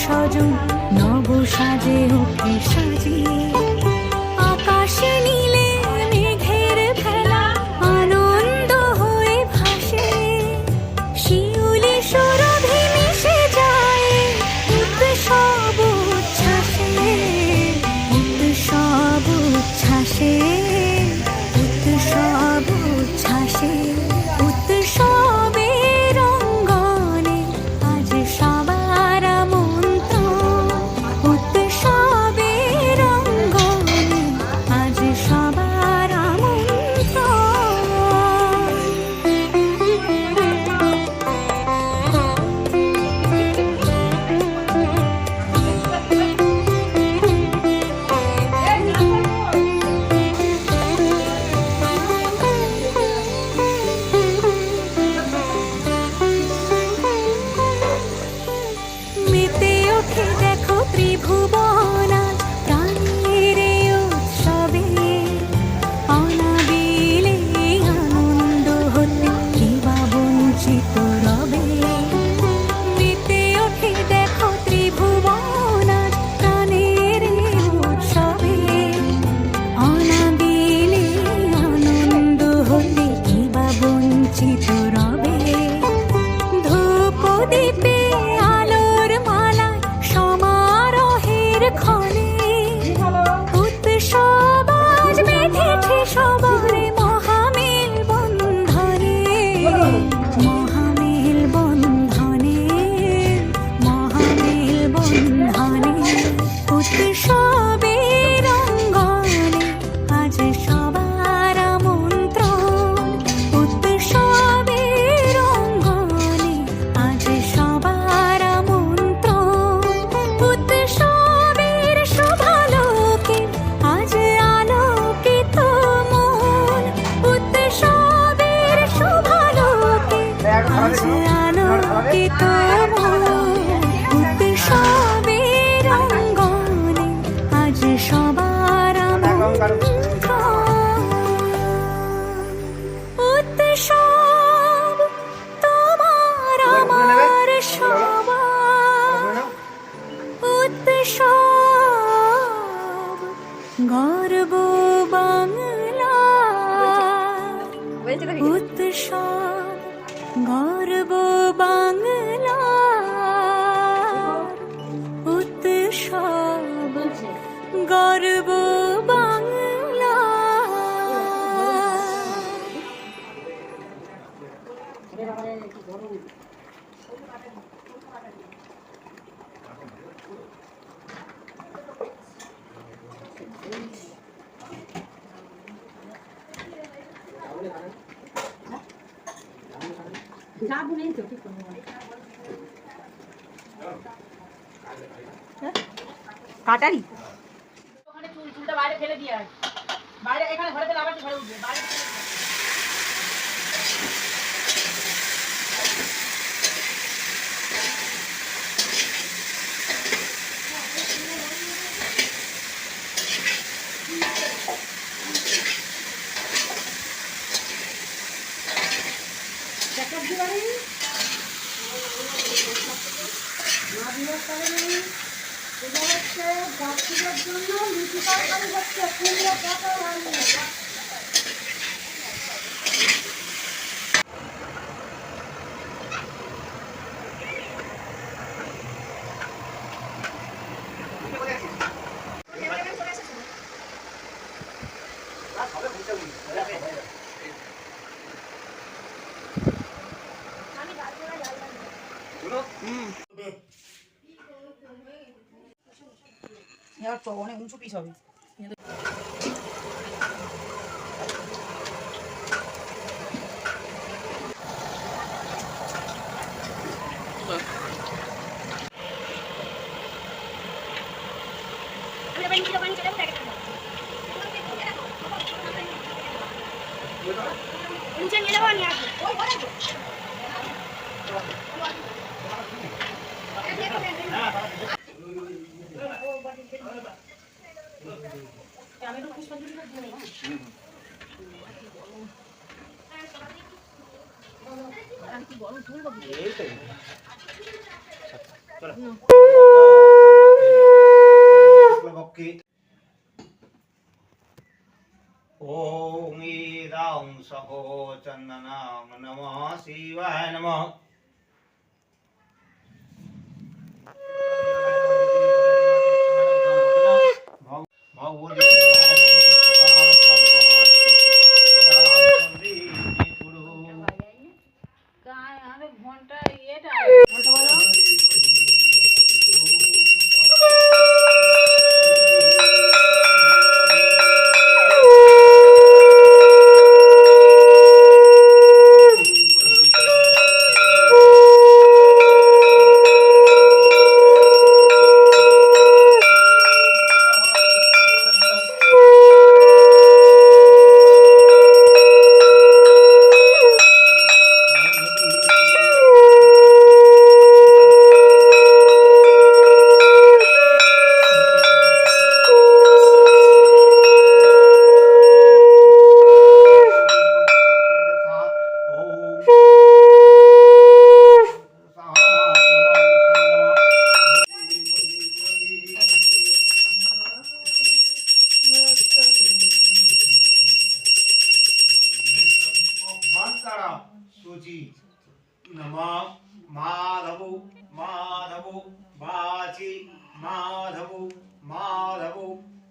পর স্বজন নব সাজে ওকে সাজিয়ে God. করব কাটারি ওখানে চুল চুলটা বাইরে ফেলে দিয়ে আয়। বাইরে এখানে ঘরে ফেলে আবার ঘরে উঠবে। বাইরে 要走那红树皮草皮。এবার তো অনেক উঁচু পিস হবে सहोचन्दनाम नमः शिवाय नमः।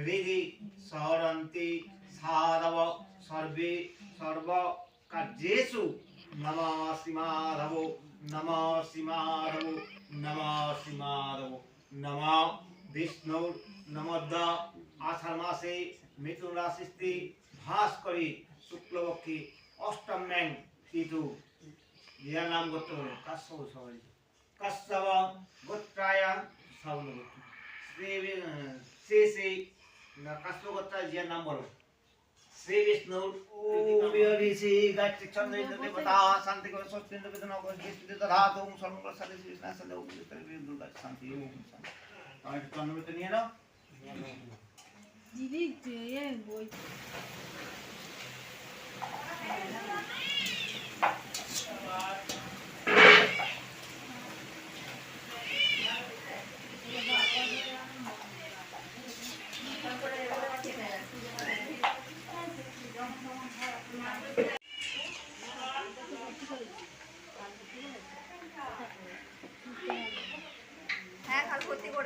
हृदि सरन्ति साधव सर्वे सर्व कार्येषु नमः श्री माधव नमः श्री माधव नमः श्री माधव नमः विष्णु नमद আষাঢ় মাসে মিথুন রাশিতে ভাস করে শুক্লপক্ষে অষ্টম ম্যাং তিথু যার নাম গোত্র হলো কাশ্যপ সবাই কাশ্যপ গোত্রায় শ্রাবণ গোত্র শ্রী শ্রী শ্রী কাশ্যপ গোত্রায় যার নাম বলো। শ্রী বিষ্ণু গায়ত্রী চন্দ্র দেবতা শান্তি করে স্বস্তি বেদনা করে বিষ্ণু ধাত ওম সর্বঙ্গল সাথে শ্রী কৃষ্ণ সাথে ওম দুর্গা শান্তি ওম শান্তি। আমি একটু চন্দ্রবেতে নিয়ে নাও। দিদি ইয়ে বই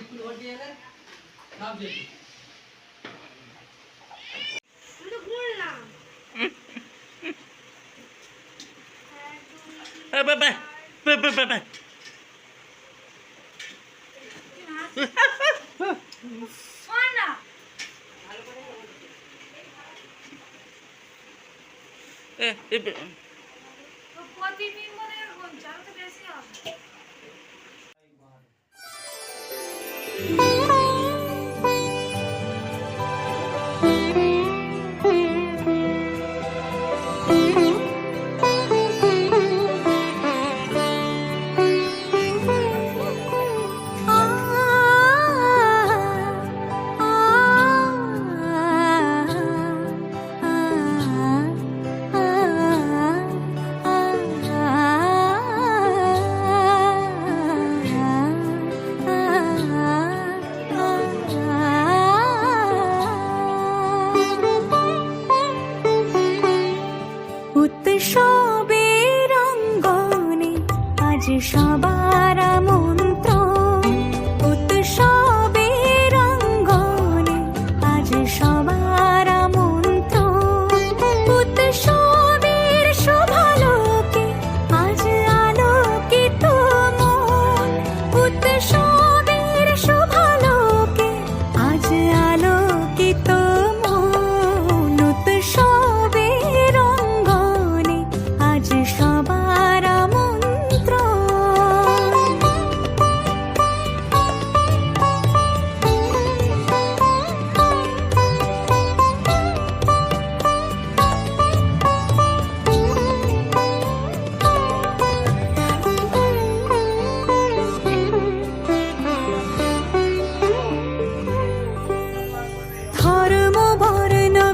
ఇప్పుడు ఓటు చేయాలి నాకు చెప్పి Bye-bye. Bye-bye. Eh, eh, eh. eh. চাল তো বেশি হবে